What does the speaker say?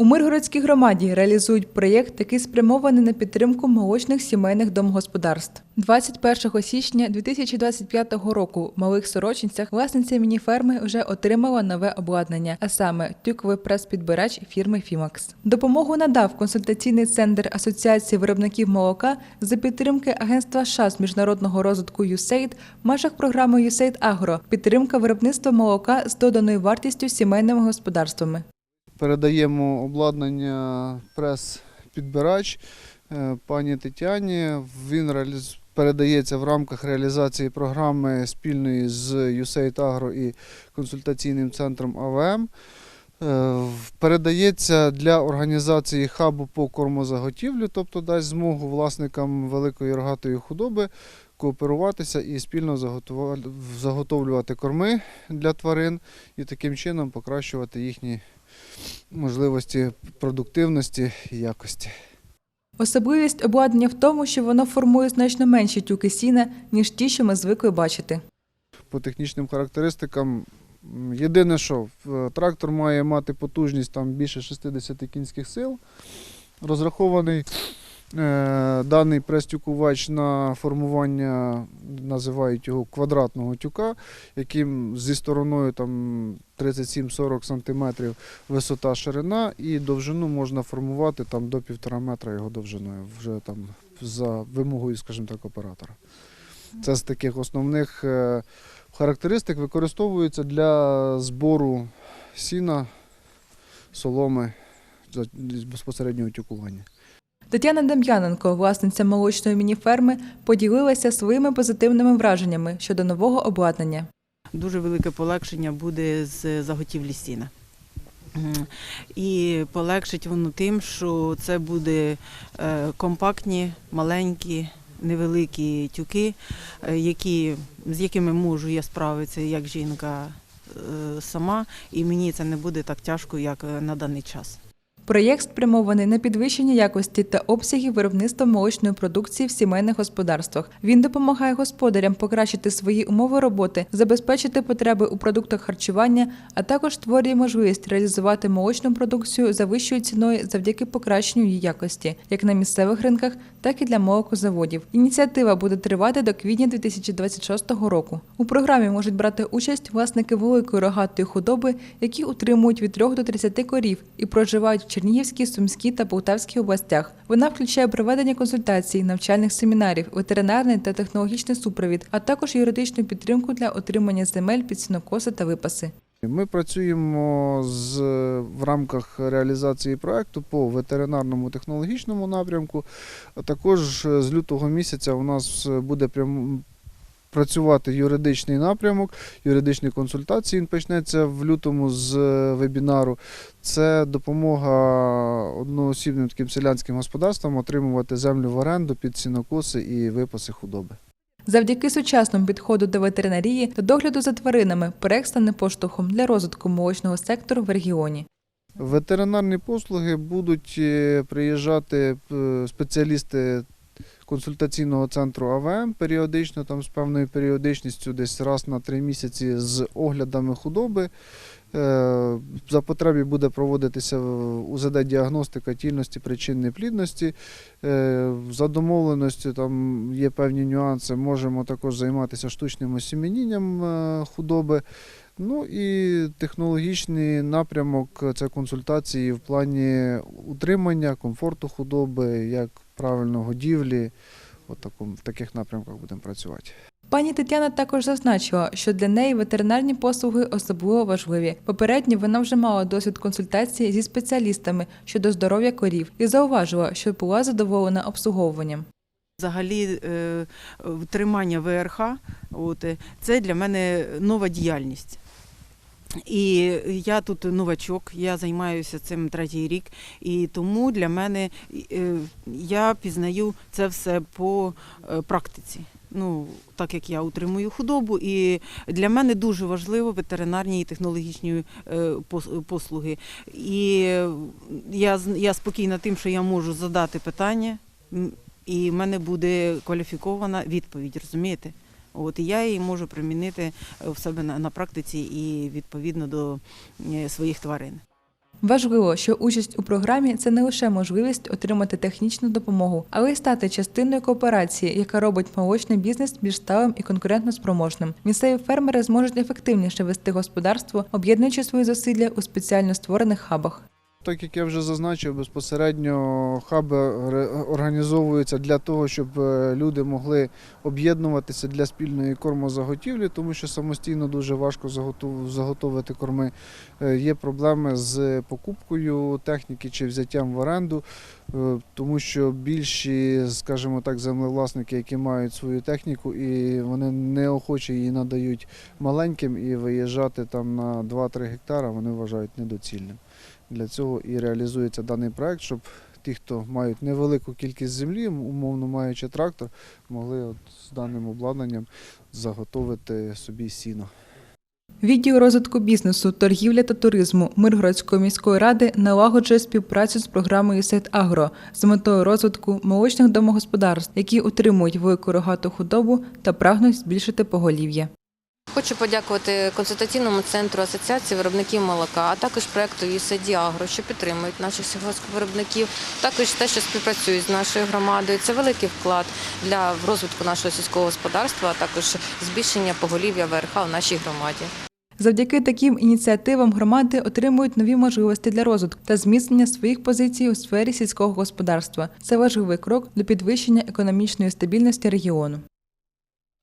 У Миргородській громаді реалізують проєкт, який спрямований на підтримку молочних сімейних домогосподарств. 21 січня 2025 року в малих сорочинцях власниця мініферми вже отримала нове обладнання, а саме тюковий прес-підбирач фірми Фімакс. Допомогу надав консультаційний центр Асоціації виробників молока за підтримки Агентства США з міжнародного розвитку USAID в межах програми USAID Агро підтримка виробництва молока з доданою вартістю сімейними господарствами. Передаємо обладнання прес-підбирач е, пані Тетяні. Він передається в рамках реалізації програми спільної з USAID Agro і консультаційним центром АВМ. Е, Передається для організації хабу по кормозаготівлю, тобто дасть змогу власникам великої рогатої худоби кооперуватися і спільно заготовлювати корми для тварин і таким чином покращувати їхні можливості продуктивності і якості. Особливість обладнання в тому, що воно формує значно менші тюки сіна, ніж ті, що ми звикли бачити. По технічним характеристикам, єдине, що трактор має мати потужність там більше 60 кінських сил. Розрахований е, даний прес-тюкувач на формування, називають його квадратного тюка, яким зі стороною там 37-40 см висота ширина, і довжину можна формувати там до 1,5 метра його довжиною, вже там за вимогою, скажімо так, оператора. Це з таких основних е, характеристик використовується для збору сіна, соломи безпосереднього тюкування. Тетяна Дем'яненко, власниця молочної мініферми, поділилася своїми позитивними враженнями щодо нового обладнання. дуже велике полегшення буде з заготівлі сіна. І полегшить воно тим, що це буде е, компактні, маленькі, невеликі тюки, е, які, з якими можу я справитися як жінка е, сама, і мені це не буде так тяжко, як на даний час. Проєкт спрямований на підвищення якості та обсягів виробництва молочної продукції в сімейних господарствах. Він допомагає господарям покращити свої умови роботи, забезпечити потреби у продуктах харчування, а також створює можливість реалізувати молочну продукцію за вищою ціною завдяки покращенню її якості, як на місцевих ринках, так і для молокозаводів. Ініціатива буде тривати до квітня 2026 року. У програмі можуть брати участь власники великої рогатої худоби, які утримують від 3 до 30 корів і проживають в Чернігівській, Сумській та Полтавській областях. Вона включає проведення консультацій, навчальних семінарів, ветеринарний та технологічний супровід, а також юридичну підтримку для отримання земель під сінокоси та випаси. Ми працюємо з, в рамках реалізації проекту по ветеринарному технологічному напрямку. Також з лютого місяця у нас буде прям працювати юридичний напрямок, юридичні консультації. Він почнеться в лютому з е, вебінару. Це допомога одноосібним таким селянським господарствам отримувати землю в оренду під сінокоси і випаси худоби. Завдяки сучасному підходу до ветеринарії та догляду за тваринами проект стане поштовхом для розвитку молочного сектору в регіоні. Ветеринарні послуги будуть е, приїжджати е, спеціалісти консультаційного центру АВМ періодично, там з певною періодичністю, десь раз на три місяці з оглядами худоби. Е, За потребі буде проводитися УЗД-діагностика тільності причин неплідності. Е, За домовленістю там є певні нюанси. Можемо також займатися штучним осімінінням е, худоби. Ну і технологічний напрямок це консультації в плані утримання, комфорту худоби, як правильно годівлі. От такому, в таких напрямках будемо працювати. Пані Тетяна також зазначила, що для неї ветеринарні послуги особливо важливі. Попередньо вона вже мала досвід консультації зі спеціалістами щодо здоров'я корів і зауважила, що була задоволена обслуговуванням. Взагалі, е, тримання ВРХ от, е, це для мене нова діяльність. І я тут новачок, я займаюся цим третій рік, і тому для мене е, я пізнаю це все по е, практиці. Ну, так як я утримую худобу, і для мене дуже важливо ветеринарні і технологічні е, послуги. І я, я спокійна тим, що я можу задати питання, і в мене буде кваліфікована відповідь, розумієте? От і я її можу примінити е, в себе на, практиці і відповідно до е, своїх тварин. Важливо, що участь у програмі це не лише можливість отримати технічну допомогу, але й стати частиною кооперації, яка робить молочний бізнес більш сталим і конкурентно спроможним. Місцеві фермери зможуть ефективніше вести господарство, об'єднуючи свої зусилля у спеціально створених хабах. Так як я вже зазначив, безпосередньо хаби організовуються для того, щоб е, люди могли об'єднуватися для спільної кормозаготівлі, тому що самостійно дуже важко заготовити корми. Е, Є проблеми з покупкою техніки чи взяттям в оренду, е, тому що більші, скажімо так, землевласники, які мають свою техніку, і вони неохоче її надають маленьким і виїжджати там на 2-3 гектара, вони вважають недоцільним. Для цього і реалізується даний проект, щоб ті, хто мають невелику кількість землі, умовно маючи трактор, могли от з даним обладнанням заготовити собі сіно. Відділ розвитку бізнесу, торгівлі та туризму Миргородської міської ради налагоджує співпрацю з програмою Сет Агро з метою розвитку молочних домогосподарств, які утримують велику рогату худобу та прагнуть збільшити поголів'я. Хочу подякувати консультаційному центру Асоціації виробників молока, а також проекту «ЮСАДі Агро, що підтримують наших сільгоспвиробників, також те, що співпрацюють з нашою громадою. Це великий вклад для розвитку нашого сільського господарства, а також збільшення поголів'я ВРХ у нашій громаді. Завдяки таким ініціативам громади отримують нові можливості для розвитку та зміцнення своїх позицій у сфері сільського господарства. Це важливий крок до підвищення економічної стабільності регіону.